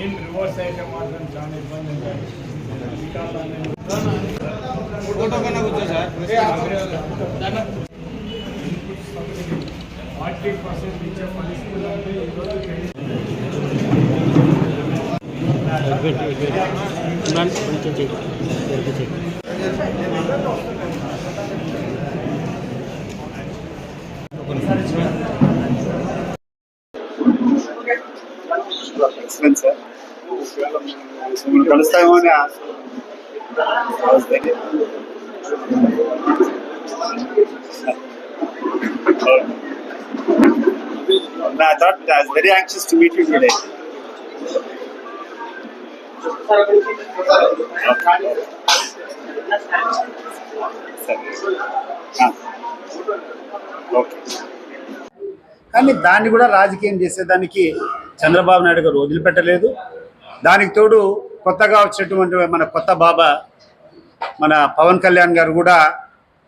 నేను రివర్స్ అయితే మాత్రం చాలా ఇబ్బంది ఉంటుంది ఫార్టీ పర్సెంట్ ఇచ్చే పరిస్థితులు అంటే ఈరోజు కొంచెం చెయ్యి వెనక్కి చెయ్యి ఎక్సలెంట్ సార్ మిమ్మల్ని కలుస్తామో అని No, I thought I was very anxious to meet you today. Ah. కానీ దాన్ని కూడా రాజకీయం చేసేదానికి చంద్రబాబు నాయుడు గారు వదిలిపెట్టలేదు. దానికి తోడు కొత్తగా వచ్చినటువంటి మన కొత్త బాబా మన పవన్ కళ్యాణ్ గారు కూడా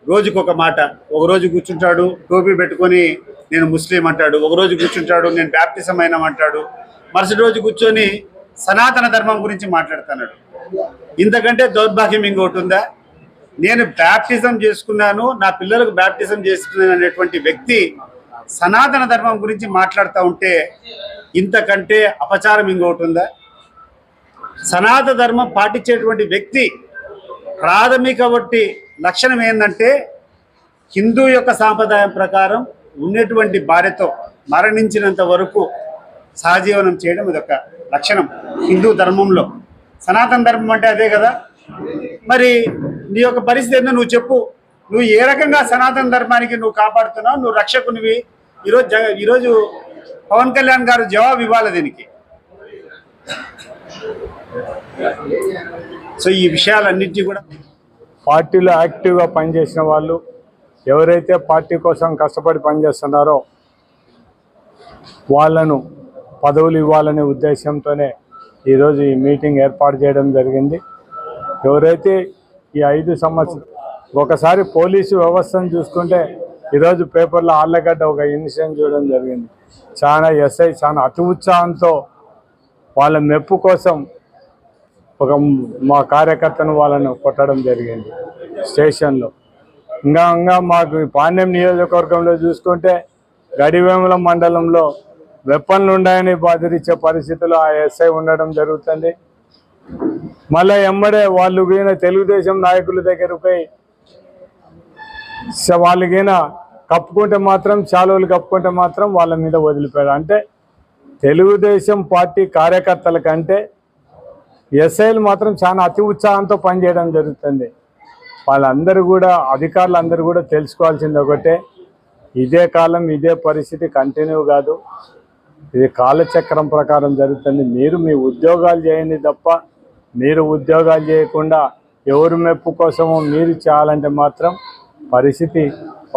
రోజుకు ఒక మాట ఒక రోజు కూర్చుంటాడు టోపీ పెట్టుకొని నేను ముస్లిం అంటాడు ఒక రోజు కూర్చుంటాడు నేను బ్యాప్టిజం అయినామంటాడు మరుసటి రోజు కూర్చొని సనాతన ధర్మం గురించి మాట్లాడుతున్నాడు. ఇంతకంటే దౌర్భాగ్యం ఇంకోటి ఉందా? నేను బ్యాప్టిజం చేసుకున్నాను నా పిల్లలకు బ్యాప్టిజం చేసుకున్నాను అనేటువంటి వ్యక్తి సనాతన ధర్మం గురించి మాట్లాడుతూ ఉంటే ఇంతకంటే అపచారం ఇంకోటి ఉందా? సనాతన ధర్మం పాటించేటువంటి వ్యక్తి ప్రాథమిక వంటి లక్షణం ఏంటంటే హిందూ యొక్క సాంప్రదాయం ప్రకారం ఉన్నటువంటి భార్యతో మరణించినంత వరకు సహజీవనం చేయడం ఇదొక లక్షణం హిందూ ధర్మంలో. సనాతన ధర్మం అంటే అదే కదా? మరి నీ యొక్క పరిస్థితి ఏందో నువ్వు చెప్పు. నువ్వు ఏ రకంగా సనాతన ధర్మానికి నువ్వు కాపాడుతున్నావు? నువ్వు రక్షకునివి. ఈరోజు జగ ఈరోజు పవన్ కళ్యాణ్ గారు జవాబు ఇవ్వాలి దీనికి? సో ఈ విషయాలన్నింటినీ కూడా పార్టీలో యాక్టివ్గా పనిచేసిన వాళ్ళు ఎవరైతే పార్టీ కోసం కష్టపడి పనిచేస్తున్నారో వాళ్ళను పదవులు ఇవ్వాలనే ఉద్దేశంతోనే ఈరోజు ఈ మీటింగ్ ఏర్పాటు చేయడం జరిగింది. ఎవరైతే ఈ ఐదు సంవత్సరం ఒకసారి పోలీసు వ్యవస్థను చూసుకుంటే ఈరోజు పేపర్లో ఆళ్ళగడ్డ ఒక ఇన్సిడెంట్ చూడడం జరిగింది. చాలా ఎస్ఐ చాలా అతి ఉత్సాహంతో వాళ్ళ మెప్పు కోసం ఒక మా కార్యకర్తను వాళ్ళను కొట్టడం జరిగింది స్టేషన్లో. ఇంకా ఇంకా మాకు ఈ పాండ్యం నియోజకవర్గంలో చూసుకుంటే గడివేముల మండలంలో వెప్పన్లు ఉన్నాయని బాధించే పరిస్థితిలో ఆ ఎస్ఐ ఉండడం జరుగుతుంది. మళ్ళీ ఎమ్మడే వాళ్ళు పోయిన తెలుగుదేశం నాయకుల దగ్గరకు పోయి వాళ్ళకైనా కప్పుకుంటే మాత్రం చాలువలు కప్పుకుంటే మాత్రం వాళ్ళ మీద వదిలిపోయాడు అంటే తెలుగుదేశం పార్టీ కార్యకర్తల కంటే ఎస్ఐలు మాత్రం చాలా అతి ఉత్సాహంతో పనిచేయడం జరుగుతుంది. వాళ్ళందరూ కూడా అధికారులు అందరూ కూడా తెలుసుకోవాల్సింది ఒకటే. ఇదే కాలం ఇదే పరిస్థితి కంటిన్యూ కాదు. ఇది కాలచక్రం ప్రకారం జరుగుతుంది. మీరు మీ ఉద్యోగాలు చేయండి తప్ప మీరు ఉద్యోగాలు చేయకుండా ఎవరు మెప్పు కోసమో మీరు చేయాలంటే మాత్రం పరిస్థితి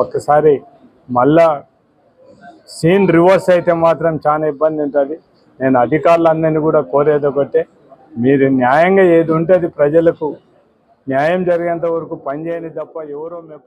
ఒక్కసారి మళ్ళా సీన్ రివర్స్ అయితే మాత్రం చాలా ఇబ్బంది ఉంటుంది. నేను అధికారులందరినీ కూడా కోరేది ఒకటే మీరు న్యాయంగా ఏది ఉంటే అది ప్రజలకు న్యాయం జరిగేంత వరకు పనిచేయండి తప్ప ఎవరో మెప్పు